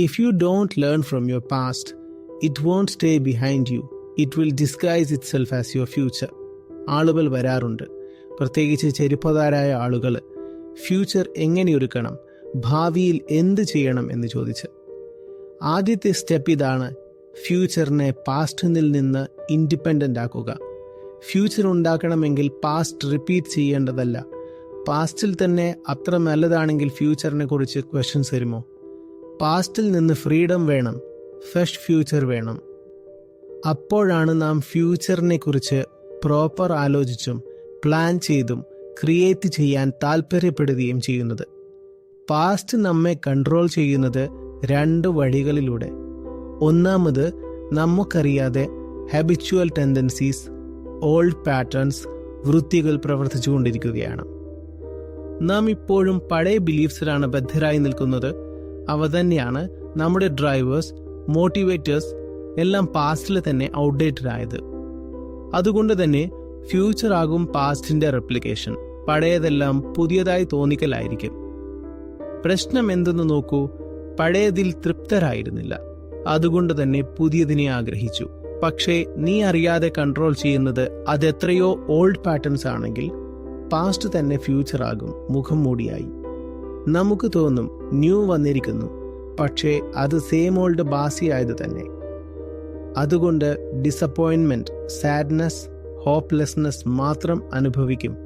If you don't learn from your past, it won't stay behind you. It will disguise itself as your future. ആളുകൾ വരാറുണ്ട്. പ്രത്യേകിച്ച് ചെരുപ്പതാരായ ആളുകൾ future എങ്ങനെ ഒരുക്കണം ഭാവിയിൽ എന്ത് ചെയ്യണം എന്ന് ചോദിച്ച്. ആദ്യത്തെ സ്റ്റെപ്പ് ഇതാണ് ഫ്യൂച്ചറിനെ പാസ്റ്റിൽ നിന്ന് ഇൻഡിപെൻഡന്റ് ആക്കുക. ഫ്യൂച്ചർ ഉണ്ടാക്കണമെങ്കിൽ പാസ്റ്റ് റിപ്പീറ്റ് ചെയ്യേണ്ടതല്ല. പാസ്റ്റിൽ തന്നെ അത്ര നല്ലതാണെങ്കിൽ ഫ്യൂച്ചറിനെ കുറിച്ച് ക്വസ്റ്റ്യൻസ് വരുമോ? പാസ്റ്റിൽ നിന്ന് ഫ്രീഡം വേണം ഫ്രഷ് ഫ്യൂച്ചർ വേണം. അപ്പോഴാണ് നാം ഫ്യൂച്ചറിനെ കുറിച്ച് പ്രോപ്പർ ആലോചിച്ചും പ്ലാൻ ചെയ്തും ക്രിയേറ്റ് ചെയ്യാൻ താല്പര്യപ്പെടുകയും ചെയ്യുന്നത്. പാസ്റ്റ് നമ്മെ കൺട്രോൾ ചെയ്യുന്നത് രണ്ട് വഴികളിലൂടെ. ഒന്നാമത് നമുക്കറിയാതെ ഹാബിച്വൽ ടെൻഡൻസീസ് ഓൾഡ് പാറ്റേൺസ് വൃത്തികൾ പ്രവർത്തിച്ചുകൊണ്ടിരിക്കുകയാണ്. നാം ഇപ്പോഴും പഴയ ബിലീഫ്സിലാണ് ബദ്ധരായി നിൽക്കുന്നത്. അവ തന്നെയാണ് നമ്മുടെ ഡ്രൈവേഴ്സ് മോട്ടിവേറ്റേഴ്സ് എല്ലാം പാസ്റ്റിൽ തന്നെ ഔട്ട്ഡേറ്റഡ് ആയത്. അതുകൊണ്ട് തന്നെ ഫ്യൂച്ചർ ആകും പാസ്റ്റിന്റെ റെപ്ലിക്കേഷൻ പഴയതെല്ലാം പുതിയതായി തോന്നിക്കലായിരിക്കും. പ്രശ്നം എന്തെന്ന് നോക്കൂ പഴയതിൽ തൃപ്തരായിരുന്നില്ല. അതുകൊണ്ട് തന്നെ പുതിയതിനെ ആഗ്രഹിച്ചു. പക്ഷേ നീ അറിയാതെ കൺട്രോൾ ചെയ്യുന്നത് അതെത്രയോ ഓൾഡ് പാറ്റേൺസ് ആണെങ്കിൽ പാസ്റ്റ് തന്നെ ഫ്യൂച്ചർ ആകും മുഖം മൂടിയായി. നമുക്ക് തോന്നും ന്യൂ വന്നിരിക്കുന്നു. പക്ഷേ അത് സെയിം ഓൾഡ് ബാസി ബാസിയായത് തന്നെ. അതുകൊണ്ട് ഡിസപ്പോയിൻമെന്റ് സാഡ്നെസ് ഹോപ്പ്ലെസ്നെസ് മാത്രം അനുഭവിക്കും.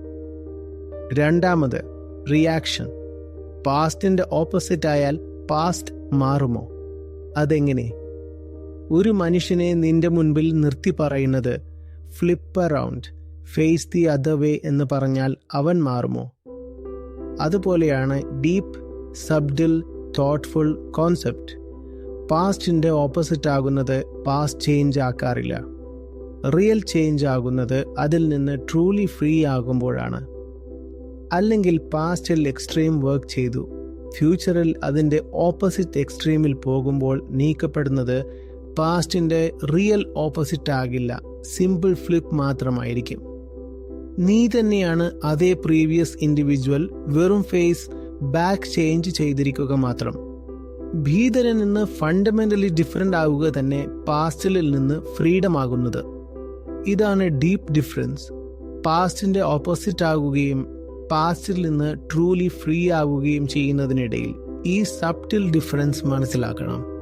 രണ്ടാമത് റിയാക്ഷൻ പാസ്റ്റിന്റെ ഓപ്പോസിറ്റ് ആയാൽ പാസ്റ്റ് മാറുമോ? അതെങ്ങനെ? ഒരു മനുഷ്യനെ നിന്റെ മുൻപിൽ നിർത്തി പറയുന്നത് flip around face the other way എന്ന് പറഞ്ഞാൽ അവൻ മാറുമോ? അതുപോലെയാണ് ഡീപ്പ് സബ്ഡിൽ തോട്ട്ഫുൾ കോൺസെപ്റ്റ് പാസ്റ്റിന്റെ ഓപ്പോസിറ്റ് ആകുന്നത് പാസ്റ്റ് ചേഞ്ച് ആക്കാറില്ല. റിയൽ ചേഞ്ച് ആകുന്നത് അതിൽ നിന്ന് ട്രൂലി ഫ്രീ ആകുമ്പോഴാണ്. അല്ലെങ്കിൽ പാസ്റ്റിൽ എക്സ്ട്രീം വർക്ക് ചെയ്തു. ഫ്യൂച്ചറിൽ അതിന്റെ ഓപ്പോസിറ്റ് എക്സ്ട്രീമിൽ പോകുമ്പോൾ നീക്കപ്പെടുന്നത് പാസ്റ്റിന്റെ റിയൽ ഓപ്പോസിറ്റ് ആകില്ല. സിമ്പിൾ ഫ്ലിപ്പ് മാത്രമായിരിക്കും. നീ തന്നെയാണ് അതേ പ്രീവിയസ് ഇൻഡിവിജ്വൽ വെറും ഫേസ് ബാക്ക് ചേഞ്ച് ചെയ്തിരിക്കുക മാത്രം. ഭീതരിൽ നിന്ന് ഫണ്ടമെന്റലി ഡിഫറെന്റ് ആവുക തന്നെ പാസ്റ്റിലിൽ നിന്ന് ഫ്രീഡം ആകുന്നത്. ഇതാണ് ഡീപ്പ് ഡിഫറൻസ് പാസ്റ്റിന്റെ ഓപ്പോസിറ്റ് ആകുകയും പാസ്റ്റിൽ നിന്ന് ട്രൂലി ഫ്രീ ആവുകയും ചെയ്യുന്നതിനിടയിൽ ഈ സബ്റ്റിൽ ഡിഫറൻസ് മനസ്സിലാക്കണം.